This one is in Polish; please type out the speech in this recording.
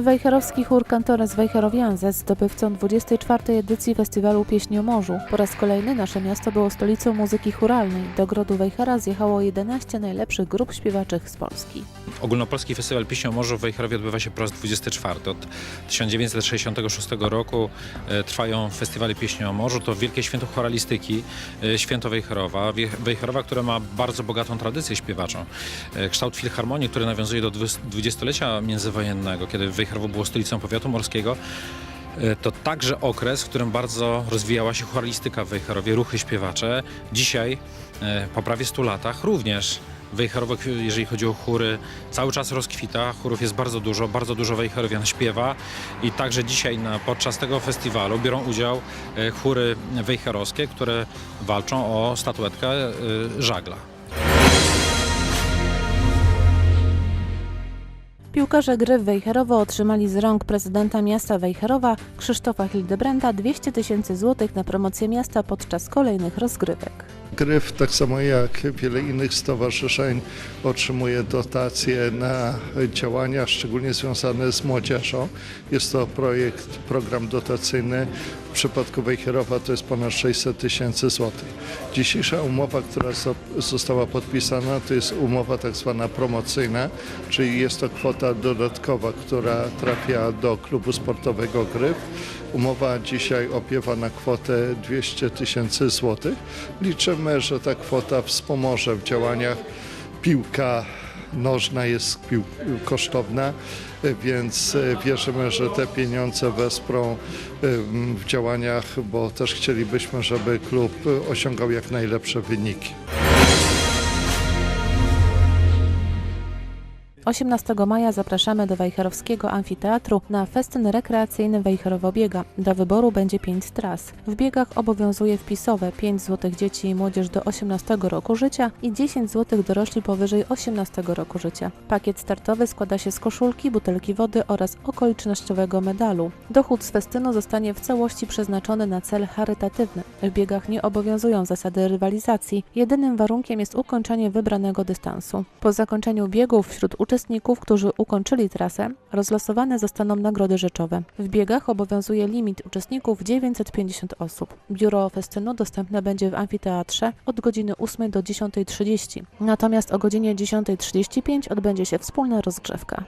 Wejherowski chór Cantores Wejherowianze zdobywcą 24. edycji Festiwalu Pieśni o Morzu. Po raz kolejny nasze miasto było stolicą muzyki chóralnej. Do Grodu Wejhera zjechało 11 najlepszych grup śpiewaczych z Polski. Ogólnopolski Festiwal Pieśni o Morzu w Wejherowie odbywa się po raz 24. Od 1966 roku e, trwają festiwale Pieśni o Morzu. To wielkie święto choralistyki, e, święto Wejherowa. Wejherowa, które ma bardzo bogatą tradycję śpiewaczą. E, Kształt filharmonii, który nawiązuje do dwudziestolecia międzywojennego, kiedy Wejherowo było stolicą powiatu morskiego. E, To także okres, w którym bardzo rozwijała się choralistyka w Wejherowie, ruchy śpiewacze. Dzisiaj, e, po prawie 100 latach, również Wejherowo, jeżeli chodzi o chóry, cały czas rozkwita. Chórów jest bardzo dużo, bardzo dużo Wejherowian śpiewa i także dzisiaj na, podczas tego festiwalu biorą udział e, chóry wejherowskie, które walczą o statuetkę żagla. Piłkarze gry w Wejherowo otrzymali z rąk prezydenta miasta Wejherowa Krzysztofa Hildebranda 200 tysięcy złotych na promocję miasta podczas kolejnych rozgrywek. Gryf, tak samo jak wiele innych stowarzyszeń, otrzymuje dotacje na działania, szczególnie związane z młodzieżą. Jest to projekt, program dotacyjny. W przypadku Wejherowa to jest ponad 600 tysięcy złotych. Dzisiejsza umowa, która zo- została podpisana, to jest umowa tak zwana promocyjna, czyli jest to kwota dodatkowa, która trafia do klubu sportowego Gryf. Umowa dzisiaj opiewa na kwotę 200 tysięcy złotych. Liczymy, że ta kwota wspomoże w działaniach. Piłka nożna jest kosztowna, więc e, wierzymy, że te pieniądze wesprą em, w działaniach, bo też chcielibyśmy, żeby klub osiągał jak najlepsze wyniki. 18 maja zapraszamy do Wejherowskiego Amfiteatru na festyn rekreacyjny Wejherowo Biega. Do wyboru będzie 5 tras. W biegach obowiązuje wpisowe 5 zł dzieci i młodzież do 18 roku życia i 10 zł dorośli powyżej 18 roku życia. Pakiet startowy składa się z koszulki, butelki wody oraz okolicznościowego medalu. Dochód z festynu zostanie w całości przeznaczony na cel charytatywny. W biegach nie obowiązują zasady rywalizacji. Jedynym warunkiem jest ukończenie wybranego dystansu. Po zakończeniu biegów wśród uczestników, którzy ukończyli trasę, rozlosowane zostaną nagrody rzeczowe. W biegach obowiązuje limit uczestników 950 osób. Biuro festynu dostępne będzie w amfiteatrze od godziny 8 do 10.30. Natomiast o godzinie 10.35 odbędzie się wspólna rozgrzewka.